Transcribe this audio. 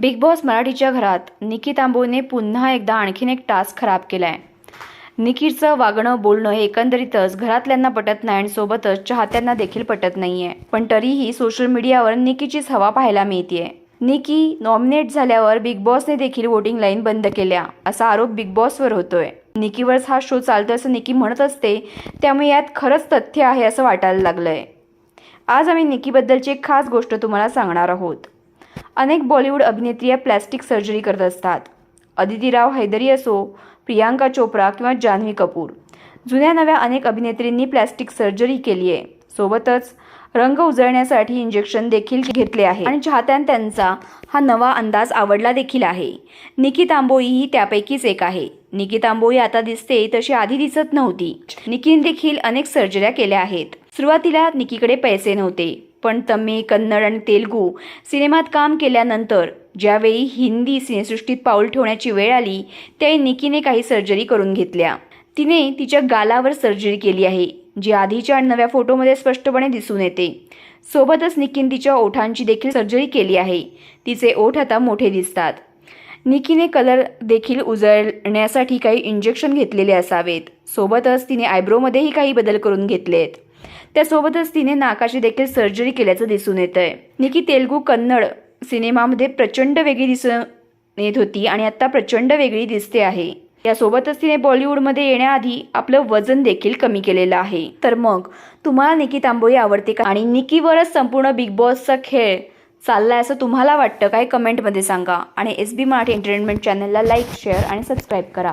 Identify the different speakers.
Speaker 1: Big boss मराठीच्या घरात निकी तांबोने पुन्हा एकदा आणखीन एक टास्क खराब केला आहे निकीचं वागणं बोलणं हे एकंदरीतच घरातल्यांना पटत नाही आणि सोबतच चाहत्यांना देखील पटत नाही आहे पण तरीही सोशल मीडियावर निकीचीच हवा पाहायला मिळतीये. निकी नॉमिनेट झाल्यावर बिग बॉसने देखील वोटिंग लाईन बंद केल्या असा आरोप बिग बॉसवर होतोय. निकीवरच हा शो चालतोय असं निकी म्हणत असते त्यामुळे यात खरंच तथ्य आहे असं वाटायला लागलंय. आज आम्ही निकीबद्दलची एक खास गोष्ट तुम्हाला सांगणार आहोत. अनेक बॉलिवूड अभिनेत्रिया प्लॅस्टिक सर्जरी करत असतात. अदिती राव हैदरी असो प्रियांका चोप्रा किंवा जान्हवी कपूर. जुन्या नव्या अनेक अभिनेत्रींनी प्लॅस्टिक सर्जरी केली आहे सोबतच रंग उजळण्यासाठी इंजेक्शन देखील घेतले आहे आणि चाहत्यां त्यांचा हा नवा अंदाज आवडला देखील आहे. निकी तांबोई ही त्यापैकीच एक आहे. निकी तांबोई आता दिसते तशी आधी दिसत नव्हती. निकीने देखील अनेक सर्जऱ्या केल्या आहेत. सुरुवातीला निकीकडे पैसे नव्हते. पण तमिळ कन्नड आणि तेलुगू सिनेमात काम केल्यानंतर ज्यावेळी हिंदी सिनेसृष्टीत पाऊल ठेवण्याची वेळ आली त्यावेळी निकीने काही सर्जरी करून घेतल्या. तिने तिच्या गालावर सर्जरी केली आहे जी आधीच्या आणि नव्या फोटोमध्ये स्पष्टपणे दिसून येते. सोबतच निकीन तिच्या ओठांची देखील सर्जरी केली आहे. तिचे ओठ आता मोठे दिसतात. निकीने कलर देखील उजळण्यासाठी काही इंजेक्शन घेतलेले असावेत. सोबतच तिने आयब्रोमध्येही काही बदल करून घेतलेत. त्यासोबतच तिने नाकाची देखील सर्जरी केल्याचं दिसून येत आहे निकी तेलगू कन्नड सिनेमामध्ये प्रचंड वेगळी दिसून येत होती आणि आता प्रचंड वेगळी दिसते आहे. यासोबतच तिने बॉलिवूडमध्ये येण्याआधी आपलं वजन देखील कमी केलेलं आहे. तर मग तुम्हाला निकी तांबोळी आवडते का? आणि निकीवरच संपूर्ण बिग बॉसचा खेळ चाललाय असं तुम्हाला वाटतं काय कमेंटमध्ये सांगा. आणि एस बी मराठी एंटरटेनमेंट चॅनलला लाईक शेअर आणि सबस्क्राईब करा.